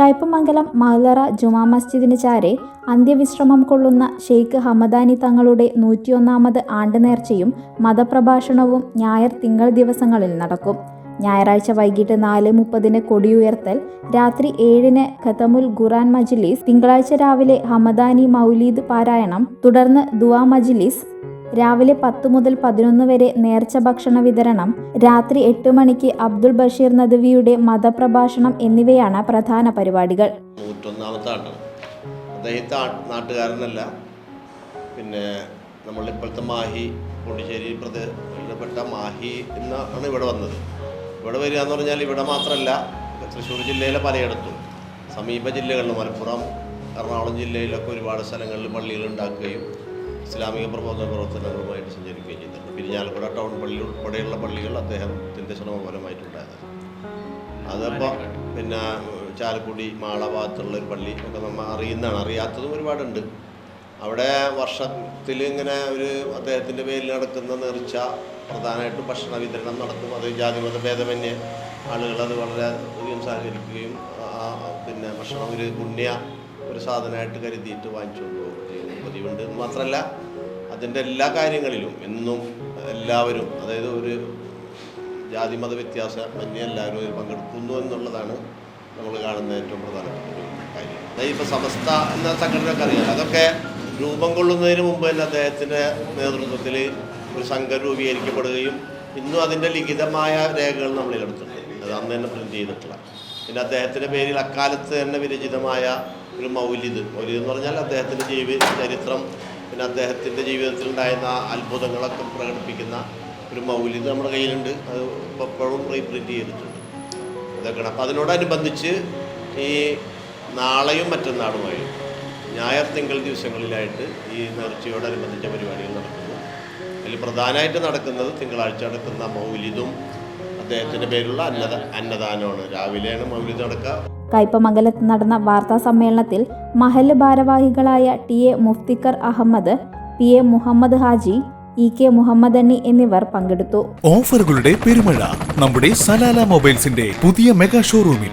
കയ്പമംഗലം മാലറ ജുമാ മസ്ജിദിന് ചാരെ അന്ത്യവിശ്രമം കൊള്ളുന്ന ഷെയ്ഖ് ഹമദാനി തങ്ങളുടെ നൂറ്റിയൊന്നാമത് ആണ്ട് നേർച്ചയും മതപ്രഭാഷണവും ഞായർ തിങ്കൾ ദിവസങ്ങളിൽ നടക്കും. ഞായറാഴ്ച വൈകിട്ട് നാല് മുപ്പതിന് കൊടിയുയർത്തൽ രാത്രി ഏഴിന് ഖതമുൽ ഖുറാൻ മജ്ലിസ് തിങ്കളാഴ്ച രാവിലെ ഹമദാനി മൗലീദ് പാരായണം തുടർന്ന് ദുവാ മജ്ലിസ് രാവിലെ പത്ത് മുതൽ പതിനൊന്ന് വരെ നേർച്ച ഭക്ഷണ വിതരണം രാത്രി എട്ട് മണിക്ക് അബ്ദുൾ ബഷീർ നദവിയുടെ മതപ്രഭാഷണം എന്നിവയാണ് പ്രധാന പരിപാടികൾ. അദ്ദേഹത്തെ നാട്ടുകാരനല്ല പിന്നെ നമ്മളിപ്പോഴത്തെ മാഹി പോണ്ടിശ്ശേരി പ്രദേശപ്പെട്ട മാഹി എന്നാണ് ഇവിടെ വന്നത്. ഇവിടെ വരിക എന്ന് പറഞ്ഞാൽ ഇവിടെ മാത്രമല്ല തൃശ്ശൂർ ജില്ലയിലെ പലയിടത്തും. സമീപ ജില്ലകളിലും മലപ്പുറം എറണാകുളം ജില്ലയിലൊക്കെ ഒരുപാട് സ്ഥലങ്ങളിൽ പള്ളികൾ ഉണ്ടാക്കുകയും ഇസ്ലാമിക പ്രബോധന പ്രവർത്തനങ്ങളുമായിട്ട് സഞ്ചരിക്കുകയും ചെയ്തിട്ടുണ്ട്. പിരിഞ്ഞാലക്കുട ടൗൺ പള്ളി ഉൾപ്പെടെയുള്ള പള്ളികൾ അദ്ദേഹത്തിന്റെ ശ്രമഫലമായിട്ടുണ്ടായത് അതപ്പോൾ പിന്നെ ചാലക്കുടി മാള ഭാഗത്തുള്ള ഒരു പള്ളി ഒക്കെ നമ്മൾ അറിയുന്നതാണ്. അറിയാത്തതും ഒരുപാടുണ്ട്. അവിടെ വർഷത്തിൽ ഇങ്ങനെ ഒരു അദ്ദേഹത്തിന്റെ പേരിൽ നടക്കുന്ന നേർച്ച പ്രധാനമായിട്ടും ഭക്ഷണ വിതരണം നടക്കും അത് ജാതിമത ഭേദമന്യേ ആളുകൾ അത് വളരെ അധികം സഹകരിക്കുകയും പിന്നെ ഭക്ഷണം ഒരു പുണ്യ ഒരു സാധനമായിട്ട് കരുതിയിട്ട് വാങ്ങിച്ചു കൊണ്ടുപോകുകയും പതിവുണ്ട്. എന്ന് മാത്രമല്ല അതിന്റെ എല്ലാ കാര്യങ്ങളിലും എന്നും എല്ലാവരും അതായത് ഒരു ജാതി മത വ്യത്യാസം വ്യത്യാസമന്യേ എല്ലാവരും പങ്കെടുക്കുന്നു എന്നുള്ളതാണ് നമ്മൾ കാണുന്ന ഏറ്റവും പ്രധാനപ്പെട്ട ഒരു കാര്യം. അതായത് ഇപ്പോൾ സമസ്ത എന്ന സംഘടനയൊക്കെ അറിയാം. അതൊക്കെ രൂപം കൊള്ളുന്നതിന് മുമ്പ് തന്നെ അദ്ദേഹത്തിന്റെ നേതൃത്വത്തിൽ ഒരു സംഘം രൂപീകരിക്കപ്പെടുകയും ഇന്നും അതിന്റെ ലിഖിതമായ രേഖകൾ നമ്മളിലെടുത്തിട്ടുണ്ട് അത് അന്ന് തന്നെ പ്രിന്റ് ചെയ്തിട്ടുള്ള. പിന്നെ അദ്ദേഹത്തിന്റെ പേരിൽ അക്കാലത്ത് തന്നെ വിരചിതമായ ഒരു മൗലിദ്. മൗലിദ് എന്ന് പറഞ്ഞാൽ അദ്ദേഹത്തിന്റെ ജീവിത ചരിത്രം പിന്നെ അദ്ദേഹത്തിന്റെ ജീവിതത്തിൽ ഉണ്ടായിരുന്ന അത്ഭുതങ്ങളൊക്കെ പ്രകടിപ്പിക്കുന്ന ഒരു മൗലിദ് നമ്മുടെ കയ്യിലുണ്ട്. അത് എപ്പോഴും റീപ്രിന്റ് ചെയ്തിട്ടുണ്ട്. ഇതൊക്കെയാണ്. അപ്പോൾ അതിനോടനുബന്ധിച്ച് ഈ നാളെയും മറ്റന്നാളുമായി ഞായർ തിങ്കൾ ദിവസങ്ങളിലായിട്ട് ഈ നേർച്ചയോടനുബന്ധിച്ച പരിപാടികൾ നടക്കുന്നു. അതിൽ പ്രധാനമായിട്ട് നടക്കുന്നത് തിങ്കളാഴ്ച നടക്കുന്ന മൗലിദും അദ്ദേഹത്തിന്റെ പേരുള്ള അന്നദ അന്നദാനമാണ്. രാവിലെയാണ് മൗലിദ് നടക്കുക. കയ്പമംഗലത്ത് നടന്ന വാർത്താ സമ്മേളനത്തിൽ മഹൽ ഭാരവാഹികളായ T A Muftikar Ahmed P A Muhammad Haji E K Muhammad Anni എന്നിവർ പങ്കെടുത്തു. ഓഫറുകളുടെ പെരുമഴ നമ്മുടെ സലാല മൊബൈൽസിന്റെ പുതിയ മെഗാ ഷോറൂമിൽ.